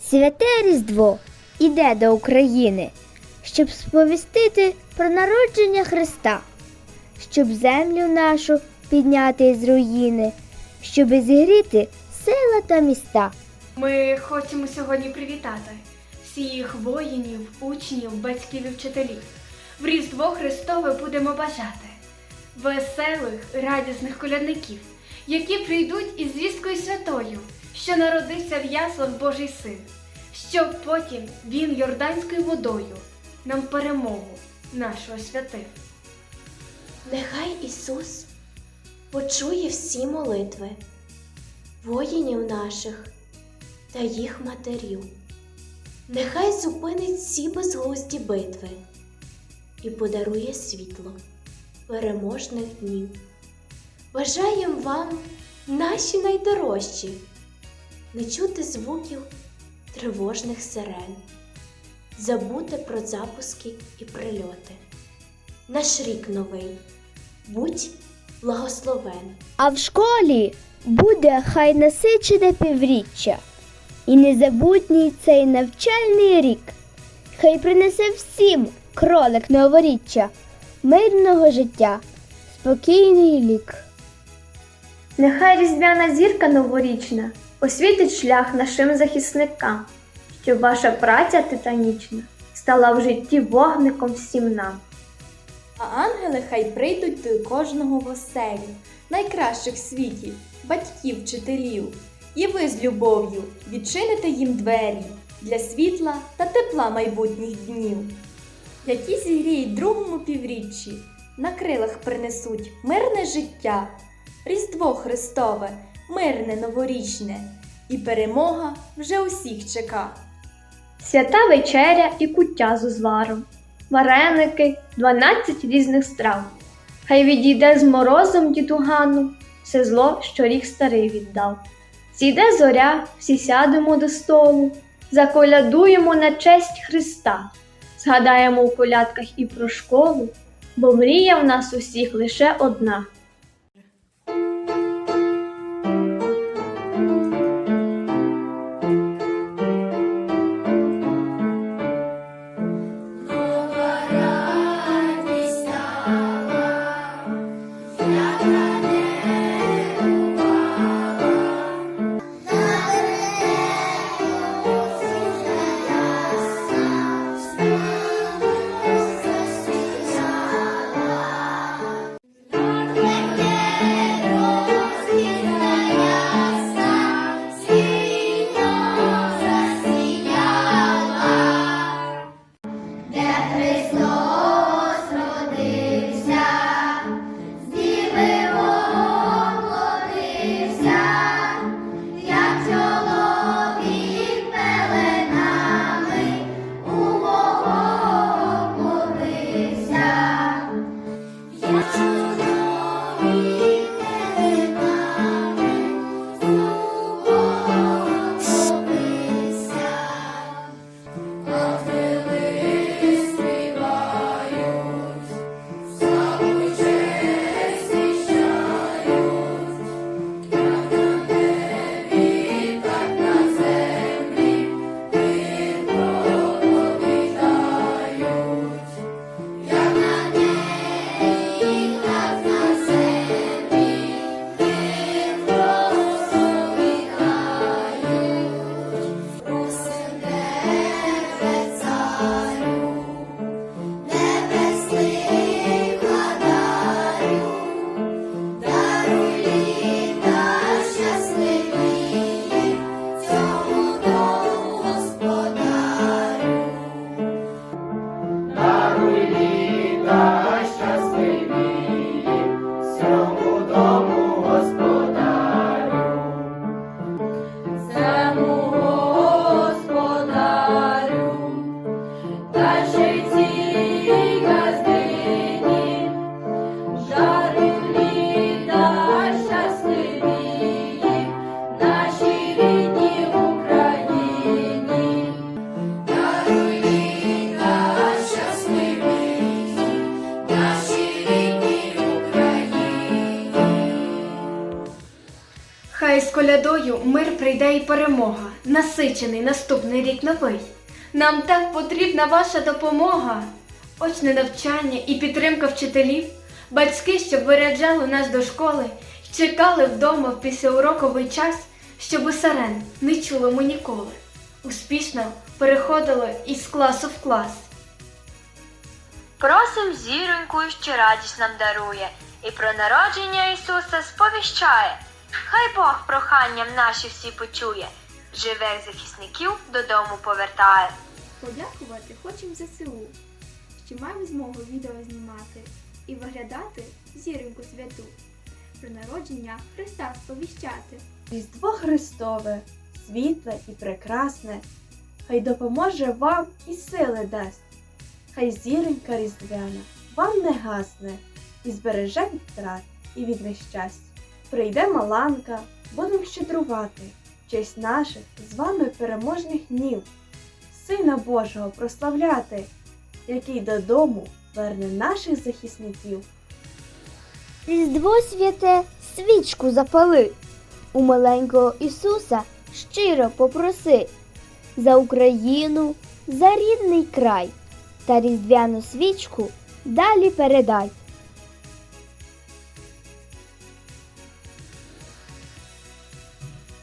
Святе Різдво іде до України, щоб сповістити про народження Христа, щоб землю нашу підняти з руїни, щоб зігріти села та міста. Ми хочемо сьогодні привітати всіх воїнів, учнів, батьків і вчителів. В Різдво Христове будемо бажати веселих, радісних колядників, які прийдуть із звісткою святою, що народився в яслах Божий син, щоб потім він йорданською водою нам перемогу нашу освятив. Нехай Ісус почує всі молитви воїнів наших та їх матерів. Нехай зупинить всі безглузді битви і подарує світло переможних днів. Бажаєм вам, наші найдорожчі, не чути звуків тривожних сирен, забути про запуски і прильоти. Наш рік новий, будь благословен. А в школі буде хай насичене півріччя, і незабутній цей навчальний рік. Хай принесе всім кролик новоріччя, мирного життя, спокійний лік. Нехай різдвяна зірка новорічна освітить шлях нашим захисникам, щоб ваша праця титанічна стала в житті вогником всім нам. А ангели хай прийдуть до кожного в оселю, найкращих в світі, батьків, вчителів. І ви з любов'ю відчините їм двері для світла та тепла майбутніх днів, які зігріють другому півріччі, на крилах принесуть мирне життя, Різдво Христове, мирне новорічне, і перемога вже усіх чека. Свята вечеря і куття з узваром, вареники, 12 різних страв. Хай відійде з морозом дідугану все зло, що рік старий віддав. Зійде зоря, всі сядемо до столу, заколядуємо на честь Христа, згадаємо у колядках і про школу, бо мрія в нас усіх лише одна. Колядою мир прийде і перемога насичений наступний рік новий. Нам так потрібна ваша допомога. Очне навчання і підтримка вчителів, батьки, щоб виряджали нас до школи, чекали вдома в післяуроковий час, щоб у сирен не чули ми ніколи. Успішно переходили із класу в клас. Просим зіроньку, що радість нам дарує, і про народження Ісуса сповіщає. Хай Бог проханням наші всі почує, живих захисників додому повертає. Подякувати хочемо ЗСУ, що маємо змогу відео знімати і виглядати зіроньку святу, про народження Христа сповіщати. Різдво Христове, світле і прекрасне, хай допоможе вам і сили дасть. Хай зіронька різдвяна вам не гасне, і збереже від втрат і від нещасть. Прийде маланка, будем щедрувати, честь наших з вами переможних днів, Сина Божого прославляти, який додому верне наших захисників. Різдво святе свічку запали. У маленького Ісуса щиро попроси за Україну, за рідний край та різдвяну свічку далі передай.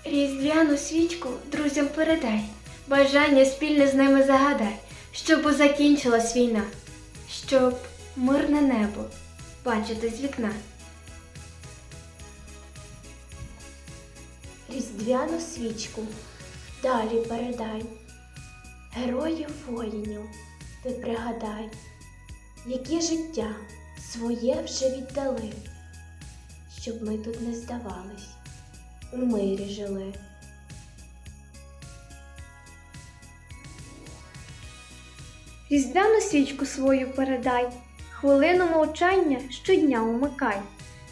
Різдвяну свічку друзям передай, бажання спільне з ними загадай, щоб закінчилась війна, щоб мирне небо бачити з вікна. Різдвяну свічку далі передай. Героїв воїнів ти пригадай, які життя своє вже віддали, щоб ми тут не здавались, у мирі жили. Різдвяну свічку свою передай, хвилину мовчання щодня умикай.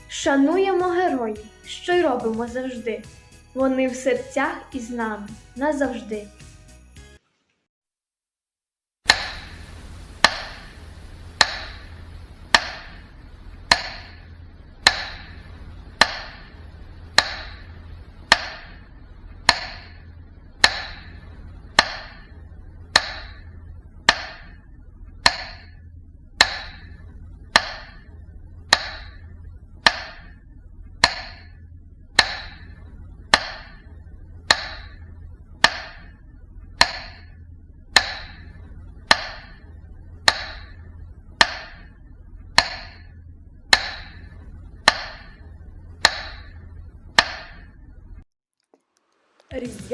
Шануємо героїв, що й робимо завжди. Вони в серцях із нами назавжди.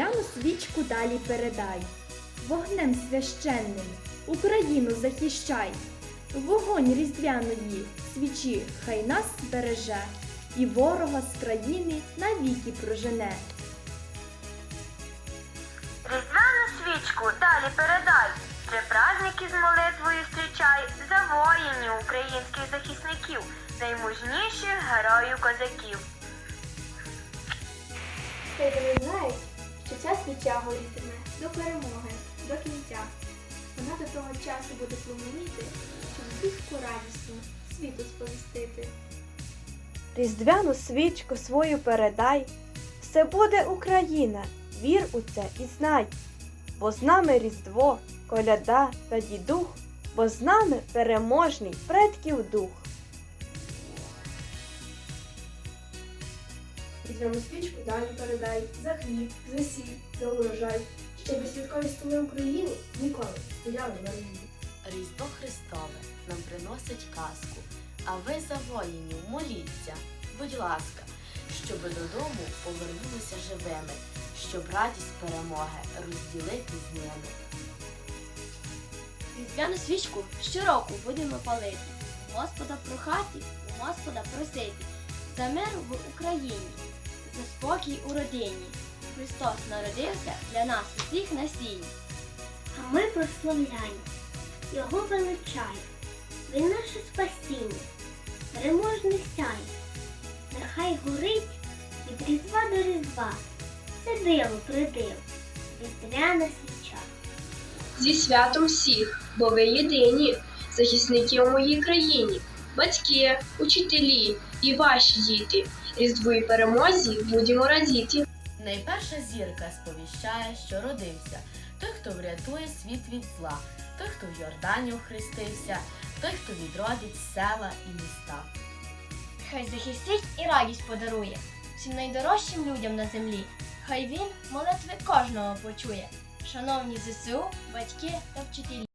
Різдвяну свічку далі передай, вогнем священним Україну захищай, вогонь різдвяної свічі хай нас береже, і ворога з країни навіки прожене. Різдвяну свічку далі передай, три праздники з молитвою зустрічай за воїнів українських захисників, наймужніших героїв козаків. Хай вони знають, що ця свіча горітиме до перемоги, до кінця. Вона до того часу буде пламеніти, щоб звістку радісну світу сповістити. Різдвяну свічку свою передай, все буде Україна, вір у це і знай, бо з нами Різдво, коляда та дідух, бо з нами переможний предків дух. Різдвяну свічку далі передай. За хліб, за сіль, за урожай, щоб святкові столи України ніколи стояли на рівні. Різдво Христове нам приносить казку, а ви за воїнів моліться, будь ласка, щоб додому повернулися живими, щоб радість перемоги розділити з ними. Різдвяну свічку щороку будемо палити, Господа прохати, у Господа просити, за мир в Україні, за спокій у родині. Христос народився для нас усіх на сіні. А ми прославляємо, Його величаємо. Він наше спасіння, переможний сяй. Нехай горить від різдва до різдва. Це диво придив, різдвяна свіча. Зі святом всіх, бо ви єдині, захисники у моїй країні, батьки, учителі і ваші діти. Різдву і перемозі будемо радіти. Найперша зірка сповіщає, що родився, той, хто врятує світ від зла, той, хто в Йордані охрестився, той, хто відродить села і міста. Хай захистить і радість подарує всім найдорожчим людям на землі. Хай він молитви кожного почує. Шановні ЗСУ, батьки та вчителі.